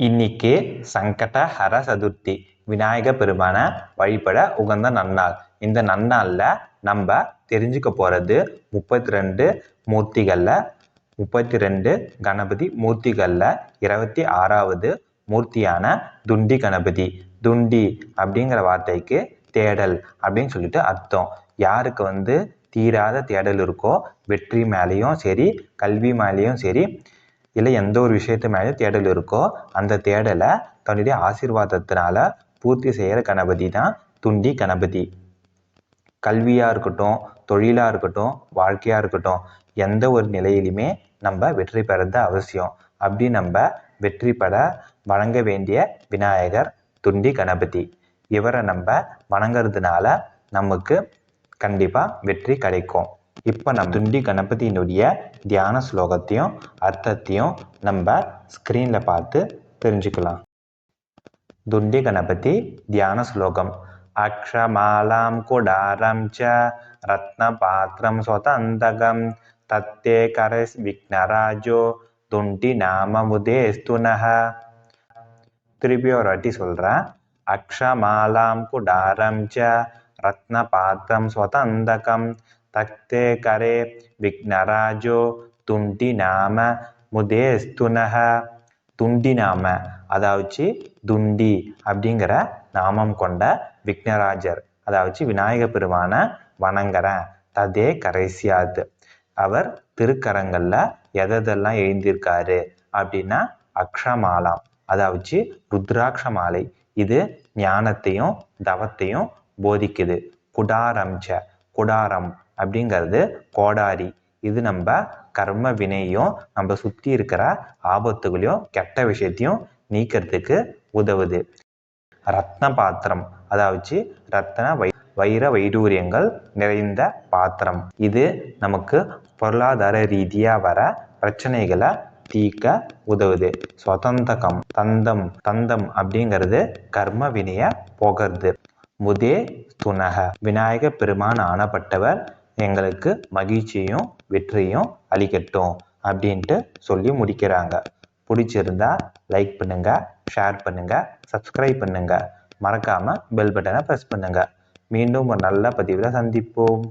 இன்னைக்கு சங்கட ஹர சதுர்த்தி விநாயக பெருமானை வழிபட உகந்த நன்னாள். இந்த நன்னாளில் நம்ம தெரிஞ்சுக்க போகிறது முப்பத்தி ரெண்டு மூர்த்திகளில் முப்பத்தி ரெண்டு கணபதி மூர்த்திகளில் இருபத்தி ஆறாவது மூர்த்தியான துண்டி கணபதி. துண்டி அப்படிங்கிற வார்த்தைக்கு தேடல் அப்படின்னு சொல்லிட்டு அர்த்தம். யாருக்கு வந்து தீராத தேடல் இருக்கோ வெற்றி மேலேயும் சரி கல்வி மேலேயும் சரி இல்லை எந்த ஒரு விஷயத்து மேலேயும் தேடல் இருக்கோ அந்த தேடலை தன்னுடைய ஆசீர்வாதத்தினால பூர்த்தி செய்கிற கணபதி தான் துண்டி கணபதி. கல்வியாக இருக்கட்டும் தொழிலாக இருக்கட்டும் வாழ்க்கையாக இருக்கட்டும் எந்த ஒரு நிலையிலுமே நம்ம வெற்றி பெறது அவசியம். அப்படி நம்ம வெற்றி பெற வணங்க வேண்டிய விநாயகர் துண்டி கணபதி. இவரை நம்ம வணங்குறதுனால நமக்கு கண்டிப்பாக வெற்றி கிடைக்கும். இப்போ நம்ம துண்டி கணபதியினுடைய தியான ஸ்லோகத்தையும் அர்த்தத்தையும் நம்ம ஸ்க்ரீனில் பார்த்து தெரிஞ்சுக்கலாம். துண்டி கணபதி தியான ஸ்லோகம். அக்ஷமாலாம் குடாரம் ச ரத்னபாத்திரம் சுதந்தகம். தத்தே கரஸ் விக்னராஜோ துண்டி நாமமுதே ஸ்துனஹ திருப்பி ஒரு வாட்டி சொல்கிறேன் அக்ஷமாலாம் குடாரம் ச ரத்னபாத்திரம் சுதந்தகம். தக்தே கரே விக்னராஜோ துண்டி நாம முதேஸ்துனக துண்டி நாம அதாவது துண்டி அப்படிங்கிற நாமம் கொண்ட விக்னராஜர் அதாவது விநாயக பெருமான வணங்குறேன் ததே கரைசியாது அவர் திருக்கரங்களில் எதெல்லாம் எழுந்திருக்காரு அப்படின்னா அக்ஷமாலாம் அதாவது ருத்ராட்ச மாலை இது ஞானத்தையும் தவத்தையும் போதிக்குது। குடாரம்ச்ச குடாரம் அப்படிங்கிறது கோடாரி. இது நம்ம கர்ம வினையும் நம்ம சுற்றி இருக்கிற ஆபத்துகளையும் கெட்ட விஷயத்தையும் நீக்கிறதுக்கு உதவுது. ரத்ன பாத்திரம் அதாவது ரத்ன வை வைர வைடூரியங்கள் நிறைந்த பாத்திரம். இது நமக்கு பொருளாதார ரீதியாக வர பிரச்சனைகளை தீர்க்க உதவுது. சுதந்தகம் தந்தம் தந்தம் அப்படிங்கிறது கர்ம வினைய போகிறது முதே துணக விநாயக பெருமான் ஆனப்பட்டவர் எங்களுக்கு மகிழ்ச்சியும் வெற்றியும் அளிக்கட்டும் அப்படின்ட்டு சொல்லி முடிக்கிறாங்க. பிடிச்சிருந்தா லைக் பண்ணுங்க ஷேர் பண்ணுங்க சப்ஸ்கிரைப் பண்ணுங்க. மறக்காம பெல் பட்டனை ப்ரெஸ் பண்ணுங்க. மீண்டும் ஒரு நல்ல பதிவில் சந்திப்போம்.